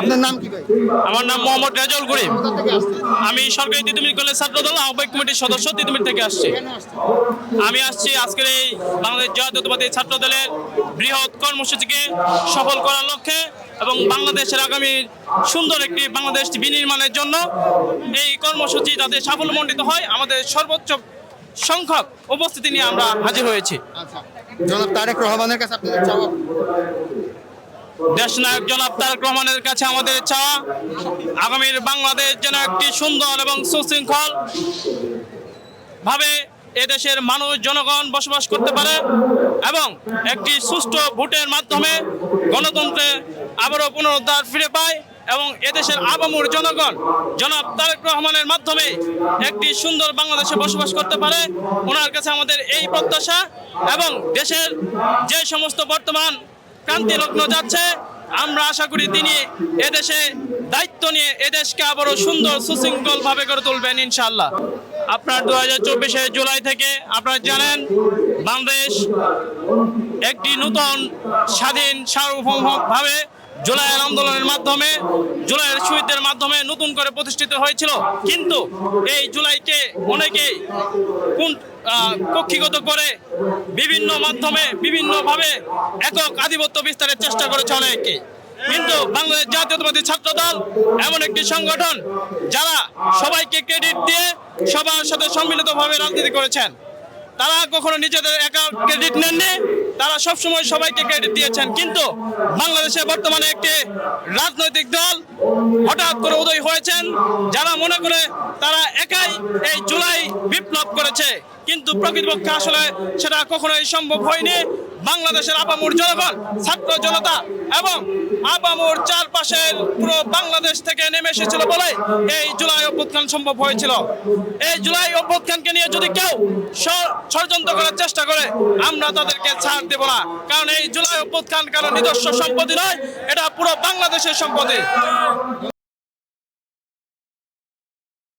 আপনার নাম কি ভাই? আমার নাম মোহাম্মদ রেজাউল করিম। আমি সরকারি তিতুমির কলেজ ছাত্রদল আহ্বায়ক কমিটির সদস্য তিতুমির থেকে আসছি। আমি আসছি আজকের এই বাংলাদেশ জাতীয়তাবাদী ছাত্র দলের বৃহৎ কর্মসূচিকে সফল করার লক্ষ্যে এবং বাংলাদেশের আগামী সুন্দর একটি বাংলাদেশ বিনির্মাণের জন্য এই কর্মসূচি যাতে সাফল্যমণ্ডিত হয় আমাদের সর্বোচ্চ সংখ্যক উপস্থিতি নিয়ে আমরা হাজির হয়েছি। আচ্ছা। জনাব তারেক রহমানের কাছে আপনাদের চাওয়া দেশনায়ক জনাব তারেক রহমানের কাছে আমাদের চাওয়া আগামীর বাংলাদেশ যেন একটি সুন্দর এবং সুশৃঙ্খল ভাবে এদেশের মানুষ, জনগণ বসবাস করতে পারে এবং একটি সুষ্ঠু ভোটের মাধ্যমে গণতন্ত্রে আবারও পুনরুদ্ধার ফিরে পায় এবং এদেশের আবামুর জনগণ জনাব তারেক রহমানের মাধ্যমে একটি সুন্দর বাংলাদেশে বসবাস করতে পারে। ওনার কাছে আমাদের এই প্রত্যাশা এবং দেশের যে সমস্ত বর্তমান ক্রান্তি লগ্ন যাচ্ছে। আমরা আশা করি তিনি এদেশে দায়িত্ব নিয়ে এদেশকে আবারও সুন্দর সুশৃঙ্খল ভাবে করে তুলবেন ইনশাল্লাহ আপনার দু হাজার চব্বিশে জুলাই থেকে আপনারা জানেন, বাংলাদেশ একটি নতুন স্বাধীন সার্বভৌমভাবে জুলাইয়ের আন্দোলনের মাধ্যমে, জুলাইয়ের শহীদদের মাধ্যমে নতুন করে প্রতিষ্ঠিত হয়েছিল। কিন্তু এই জুলাইকে অনেকেই কোন কক্ষিগত করে বিভিন্ন মাধ্যমে, বিভিন্নভাবে একক আধিপত্য বিস্তারের চেষ্টা করেছে অনেকে। কিন্তু বাংলাদেশ জাতীয়তাবাদী ছাত্র দল এমন একটি সংগঠন যারা সবাইকে ক্রেডিট দিয়ে সবার সাথে সম্মিলিতভাবে রাজনীতি করেছেন। তারা কখনো নিজেদের একা ক্রেডিট নেননি সবসময় সবাইকে ক্রেডিট দিয়েছেন। কিন্তু বাংলাদেশে বর্তমানে একটি রাজনৈতিক দল হঠাৎ করে উদয় হয়েছেন, যারা মনে করে তারা একাই এই জুলাই বিপ্লব করেছে। কিন্তু প্রকৃতপক্ষে আসলে সেটা কখনোই সম্ভব হয়নি। বাংলাদেশের আপামুর জনগণ, ছাত্র জনতা এবং আপামুর চারপাশের পুরো বাংলাদেশ থেকে নেমে এসেছিল বলে এই জুলাই অভ্যুত্থান সম্ভব হয়েছিল। এই জুলাই অভ্যুত্থানকে নিয়ে যদি কেউ ষড়যন্ত্র করার চেষ্টা করে, আমরা তাদেরকে ছাড় দেব না। কারণ এই জুলাই অভ্যুত্থান কারণ নিজস্ব সম্পত্তি নয়, এটা পুরো বাংলাদেশের সম্পত্তি।